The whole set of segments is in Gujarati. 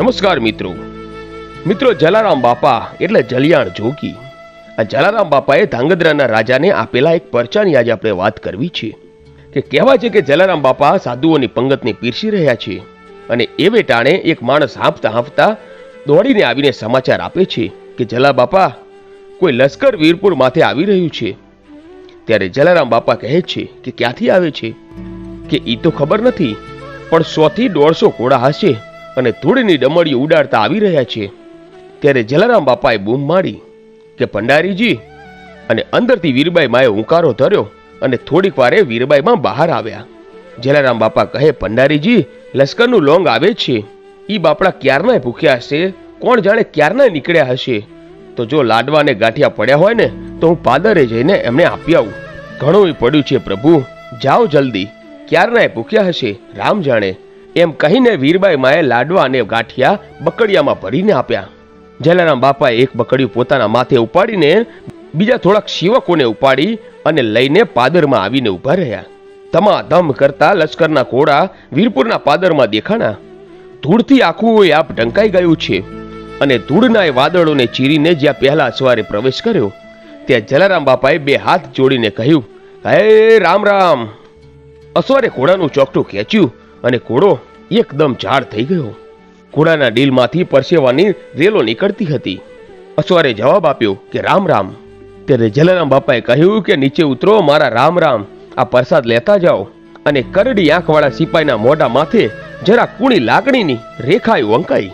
નમસ્કાર મિત્રો. મિત્રો, જલારામ બાપા એટલે જલિયાણ જોગી. આ જલારામ બાપાએ ધાંગધ્રાના રાજાને આપેલા એક પરચાની આજે આપણે વાત કરવી છે કે કહેવાય છે કે જલારામ બાપા સાધુઓની પંગતને પીરસી રહ્યા છે અને એવે ટાણે એક માણસ હાંફતા હાંફતા દોડીને આવીને સમાચાર આપે છે કે જલા બાપા, કોઈ લશ્કર વીરપુર માથે આવી રહ્યું છે. ત્યારે જલારામ બાપા કહે છે કે ક્યાંથી આવે છે? કે એ તો ખબર નથી, પણ સોથી દોઢસો ઘોડા હશે. અને ધૂળની ડમરીઓ ઉડાડતા આવી રહ્યા છે ત્યારે જલારામ બાપાએ બૂમ મારી કે ભંડારીજી અને અંદરથી વીરબાઈ માએ હુંકારો ધર્યો અને થોડીક વારે વીરબાઈમાં બહાર આવ્યા. જલારામ બાપા કહે ભંડારીજી લશ્કરનું લોંગ આવે છે. એ બાપડા ક્યારનાય ભૂખ્યા હશે? કોણ જાણે ક્યારનાય નીકળ્યા હશે? તો જો લાડવા ને ગાંઠિયા પડ્યા હોય ને, તો હું પાદરે જઈને એમને આપી આવું. ઘણું પડ્યું છે પ્રભુ. જાઓ જલ્દી. ક્યારનાય ભૂખ્યા હશે? રામ જાણે. એમ કહીને વીરબાઈ માએ લાડવા અને ગાંઠિયા બકડિયામાં ભરીને આપ્યા. જલારામ બાપાએ એક બકડિયું પોતાના માથે ઉપાડીને બીજા થોડાક શિવકોને ઉપાડી અને લઈને પાદરમાં આવીને ઊભા રહ્યા. ધમાધમ કરતા લશ્કરના ઘોડા વીરપુરના પાદરમાં દેખાણા. ધૂળથી આખું એ આપ ઢંકાઈ ગયું છે અને ધૂળના એ વાદળોને ચીરીને જ્યાં પહેલા સવારે પ્રવેશ કર્યો, ત્યાં જલારામ બાપાએ બે હાથ જોડીને કહ્યું, હે રામ રામ. અસવારે ઘોડાનું ચોકટું ખેંચ્યું અને ઘોડો એકદમ ઝાડ થઈ ગયો. ઘોડાના ડીલમાંથી પરસેવાની રેલો નીકળતી હતી. અસવારે જવાબ આપ્યો કે, રામ રામ. ત્યારે જલારામ બાપાએ કહ્યું કે, નીચે ઉતરો, મારા રામ રામ. આ પ્રસાદ લેતા જાઓ. અને કરડી આંખવાળા સિપાઈના મોઢા માથે જરા કુણી લાગણીની રેખાઈ વંકાઈ.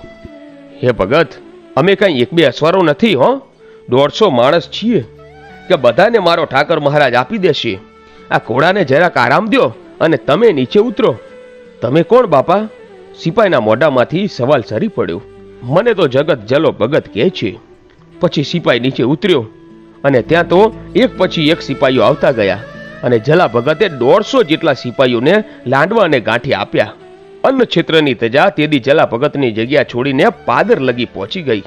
હે ભગત, અમે કઈ એક બે અસવારો નથી, હો? દોઢસો માણસ છીએ. કે બધાને મારો ઠાકર મહારાજ આપી દેશે? આ ઘોડાને જરાક આરામ દ્યો અને તમે નીચે ઉતરો. તમે કોણ, બાપા? સિપાઈના મોઢામાંથી સવાલ સરી પડ્યો. મને તો જગત જલો ભગત કહે છે. પછી સિપાઈ નીચે ઉતર્યો અને ત્યાં તો એક પછી એક સિપાઈઓ આવતા ગયા અને જલા ભગતે દોઢસો જેટલા સિપાઈઓને લાંડવા અને ગાંઠી આપ્યા. અન્ન ક્ષેત્રની તજા તેદી જલા ભગતની જગ્યા છોડીને પાદર લગી પહોંચી ગઈ.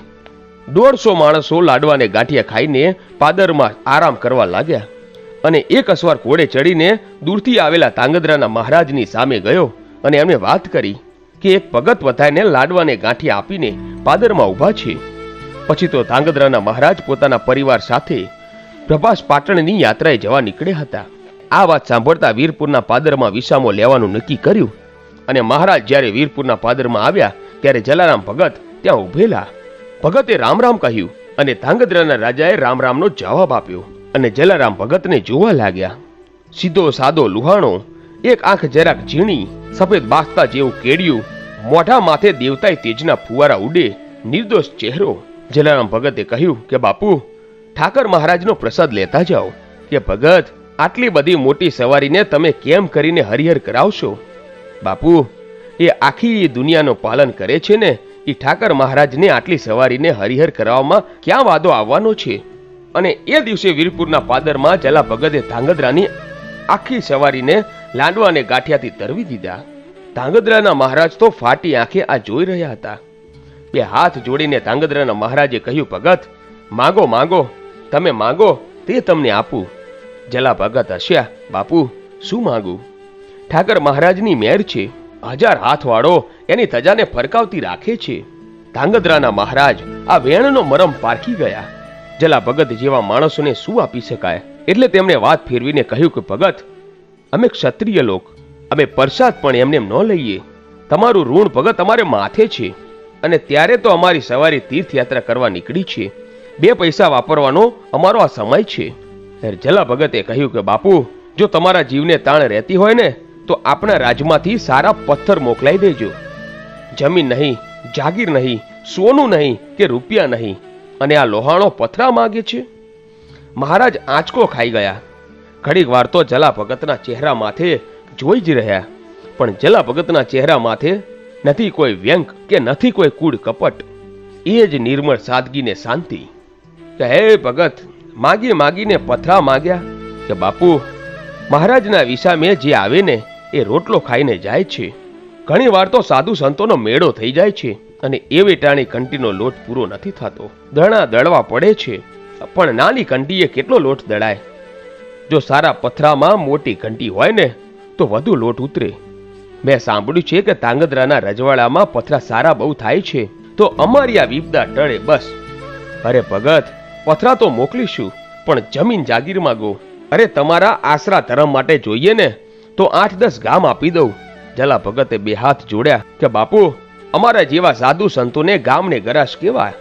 દોઢસો માણસો લાડવાને ગાંઠિયા ખાઈને પાદરમાં આરામ કરવા લાગ્યા અને એક અસવાર ઘોડે ચડીને દૂરથી આવેલા તાંગદ્રાના મહારાજની સામે ગયો અને એમને વાત કરી કે એક પગત વધાઈને લાડવાને ગાંઠી આપીને પાદરમાં ઊભા છે. પછી તો ધાંગધ્રાના મહારાજ પોતાના પરિવાર સાથે પ્રભાસ પાટણની યાત્રાએ જવા નીકળ્યા હતા. આ વાત સાંભળતા વીરપુરના પાદરમાં વિસામો લેવાનું નક્કી કર્યું અને મહારાજ જ્યારે વીરપુરના પાદરમાં આવ્યા ત્યારે જલારામ ભગત ત્યાં ઉભેલા ભગતે રામ રામ કહ્યું અને ધાંગધ્રાના રાજાએ રામ રામનો જવાબ આપ્યો અને જલારામ ભગતને જોવા લાગ્યા. સીધો સાદો લુહાણો એક આંખ જરાક ઝીણી, સફેદ બાસ્તા જેવું કેડિયું મોઢા માથે દેવતાય તેજના ફુવારા ઉડે, નિર્દોષ ચહેરો. જલારામ ભગતે કહ્યું કે, બાપુ, ઠાકર મહારાજનો પ્રસાદ લેતા જાઓ. કે ભગત, આટલી બધી મોટી સવારીને તમે કેમ કરીને હરિહર કરાવશો? બાપુ, એ આખી દુનિયાનો પાલન કરે છે ને એ ઠાકર મહારાજને આટલી સવારીને હરિહર કરાવવામાં ક્યાં વાદો આવવાનો છે? અને એ દિવસે વીરપુરના પાદરમાં જલા ભગતે ધાંગધ્રાની આખી સવારીને લાંડવા ગાંઠિયાથી તરવી દીધા. ધાંગધ્રાના મહારાજ તો ફાટી આંખે આ જોઈ રહ્યા હતા. બે હાથ જોડીને ધાંગધ્રાના મહારાજે કહ્યું, ભગત, માગો માગો, તમે માગો, તે તમને આપું. જલા ભગત હસ્યા, બાપુ, શું માગું? ઠાકર મહારાજની મેર છે, હજાર હાથવાળો એની તજાને ફરકાવતી રાખે છે. ધાંગધ્રાના મહારાજ આ વેણનો મરમ પારખી ગયા. જલા ભગત જેવા માણસોને શું આપી શકાય? એટલે તેમણે વાત ફેરવીને કહ્યું કે, ભગત અમે ક્ષત્રિય લોક. અમે પ્રસાદ પણ એમને એમ ન લઈએ. તમારું ઋણ ભગત અમારે માથે છે. અને ત્યારે તો અમારી સવારી તીર્થયાત્રા કરવા નીકળી છે. બે પૈસા વાપરવાનો અમારો આ સમય છે. જલા ભગતે કહ્યું કે, બાપુ, જો તમારા જીવને તાણ રહેતી હોય ને, તો આપણા રાજમાંથી સારા પથ્થર મોકલાઈ દેજો. જમીન નહીં, જાગીર નહીં, સોનું નહીં કે રૂપિયા નહીં. અને આ લોહાણો પથરા માગે છે. મહારાજ આંચકો ખાઈ ગયા. ઘડીક વાર તો જલા ભગતના ચહેરા માથે જોઈ જ રહ્યા. પણ જલા ભગતના ચહેરા માથે નથી કોઈ વ્યંગ કે નથી કોઈ કૂડ કપટ. એ જ નિર્મળ સાદગીને શાંતિ. હે ભગત, માગી માગીને પથરા માગ્યા કે બાપુ, મહારાજના વિસામે જે આવે ને એ રોટલો ખાઈને જાય છે. ઘણી વાર તો સાધુ સંતોનો મેળો થઈ જાય છે અને એવી ટાણી કંટીનો લોટ પૂરો નથી થતો. દણા દળવા પડે છે. પણ નાની કંટીએ કેટલો લોટ દળાય? જો સારા પથરામાં મોટી ઘંટી હોય ને, તો વધુ લોટ ઉતરે. મેં સાંભળ્યું છે કે તાંગદ્રાના રજવાડામાં પથરા સારા બહુ થાય છે, તો અમારી આ વિપદા ટળે બસ. અરે ભગત, પથરા તો મોકલીશું, પણ જમીન જાગીરમાં ગો અરે તમારા આશરા ધર્મ માટે જોઈએ ને, તો આઠ દસ ગામ આપી દઉં. જલા ભગતે બે હાથ જોડ્યા કે, બાપુ, અમારા જેવા સાધુ સંતોને ગામને ગરાશ કેવા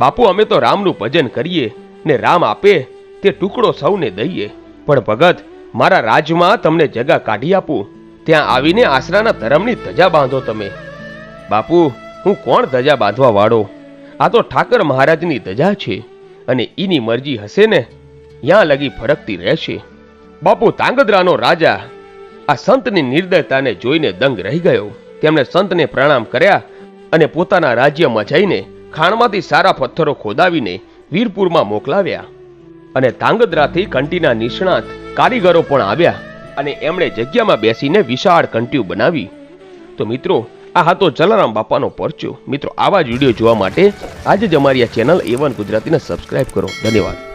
બાપુ, અમે તો રામનું ભજન કરીએ ને રામ આપે, તે ટુકડો સૌને દઈએ. પણ ભગત, મારા રાજમાં તમને જગા કાઢી આપું. ત્યાં આવીને આશરાના ધર્મની ધજા બાંધો તમે. બાપુ, હું કોણ ધજા બાંધવા વાળો? આ તો ઠાકર મહારાજની ધજા છે અને એની મરજી હશે ને ત્યાં લગી ફરકતી રહેશે. બાપુ, તાંગધ્રાનો રાજા આ સંતની નિર્દયતાને જોઈને દંગ રહી ગયો. તેમણે સંતને પ્રણામ કર્યા અને પોતાના રાજ્યમાં જઈને ખાણમાંથી સારા પથ્થરો ખોદાવીને વીરપુરમાં મોકલાવ્યા. અને ધાંગધ્રાથી કંટીના નિષ્ણાત કારીગરો પણ આવ્યા અને એમણે જગ્યામાં બેસીને વિશાળ કંટીઓ બનાવી. તો મિત્રો, આ હતો જલારામ બાપાનો પરચો. મિત્રો, આવા જ વીડિયો જોવા માટે આજે જ અમારી આ ચેનલ એવન ગુજરાતીને સબસ્ક્રાઇબ કરો. ધન્યવાદ.